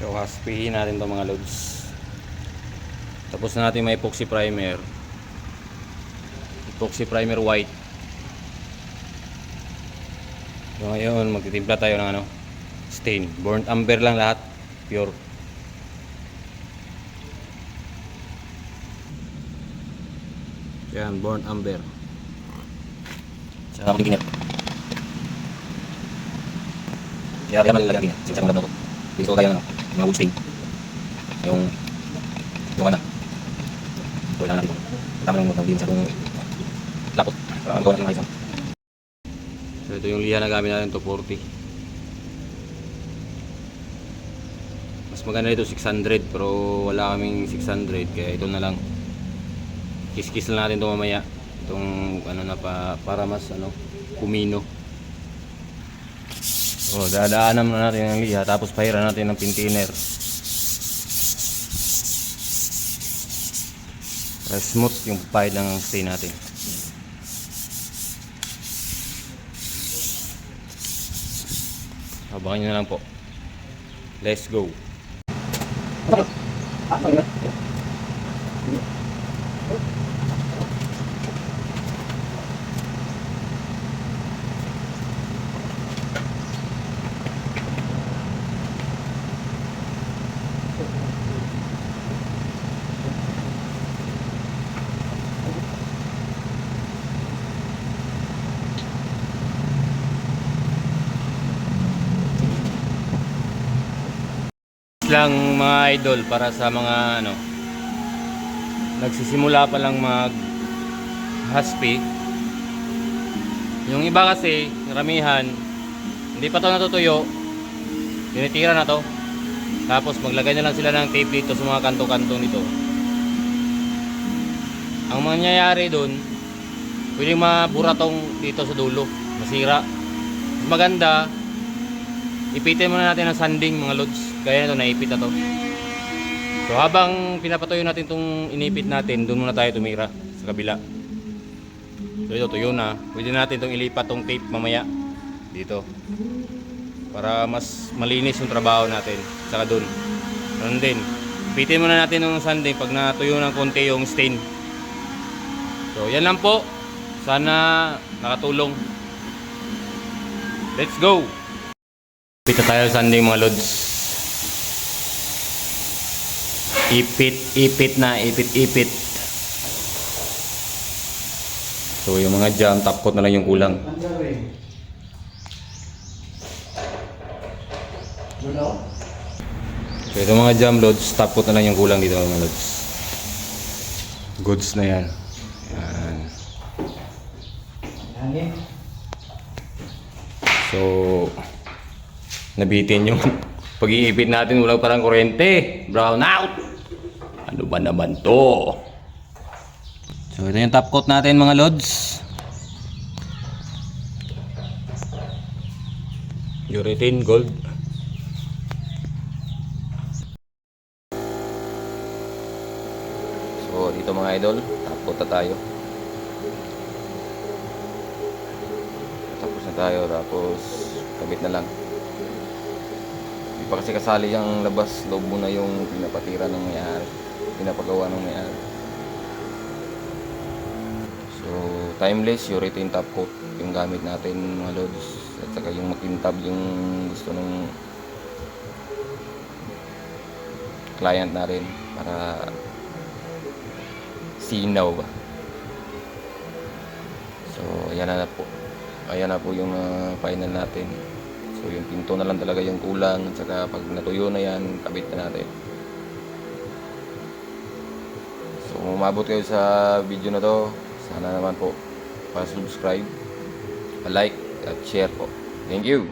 So, haspihin natin to mga loads. Tapos na natin may epoxy primer. Epoxy primer white. So, ngayon, magtitimpla tayo ng ano, stain. Burnt umber lang lahat. Pure. Yan, burnt umber. Sa mga kinit. Kaya kaya malalagyan din. Sinsya mo to. Dito kaya ano, yung wood stain. Yung yung ano. Ito lang natin. Tama lang mo din sa kung lapot. Para magawa natin ng ayos. So ito yung liha na gamit natin to 40. Mas maganda ito 600 pero wala kaming 600 kaya ito na lang. Kiss-kiss lang natin ito mamaya. Itong ano na pa para mas ano kumino. So dadaanan na natin ang liha tapos pahiran natin ng pintiner. Para smooth yung pahid ng stain natin. Abangan nyo na lang po. Let's go. Lang mga idol para sa mga ano nagsisimula pa lang mag haspi yung iba kasi karamihan hindi pa to natutuyo. Tinitira na to. Tapos maglagay na lang sila ng tape dito sa mga kanto-kanto nito. Ang mangyayari dun pwedeng maburatong dito sa dulo. Masira. Mas maganda ipitin muna natin ng sanding mga lods. Kaya ito naipit na to. So habang pinapatuyo natin itong inipit natin doon muna tayo tumira sa kabila. So ito tuyo na. Pwede natin itong ilipat tong tape mamaya. Dito. Para mas malinis yung trabaho natin. Saka doon ganun din. Ipitin muna natin ng sanding pag natuyo ng konti yung stain. So yan lang po. Sana nakatulong. Let's go Pita tayo sa sanding mga lods. Ipit, ipit na, ipit, ipit. So yung mga jam, top na lang yung kulang. So ito mga jam loads, top na lang yung kulang dito mga loads. Goods na yan. Yan. So, nabitin yung pag-iipit natin walang parang kuryente. Brown out! Ano ba naman to? So ito yung top coat natin mga lods. Urethane gold. So dito mga idol top coat na tayo. Tapos na tayo tapos kabit na lang pa kasi kasali yung labas loob muna yung pinapatira ng may-ari. Pinapagawa ng may-ari. So, timeless, urethane top coat yung gamit natin mga loads. At saka yung makintab yung gusto ng client natin para sinaw ba. So, ayan na, po. Ayan na po yung ah, final natin. So yung pinto na lang talaga yung kulang at saka pag natuyo na yan, kabit na natin. So umabot kayo sa video na to, sana naman po pa-subscribe, pa-like at share po. Thank you!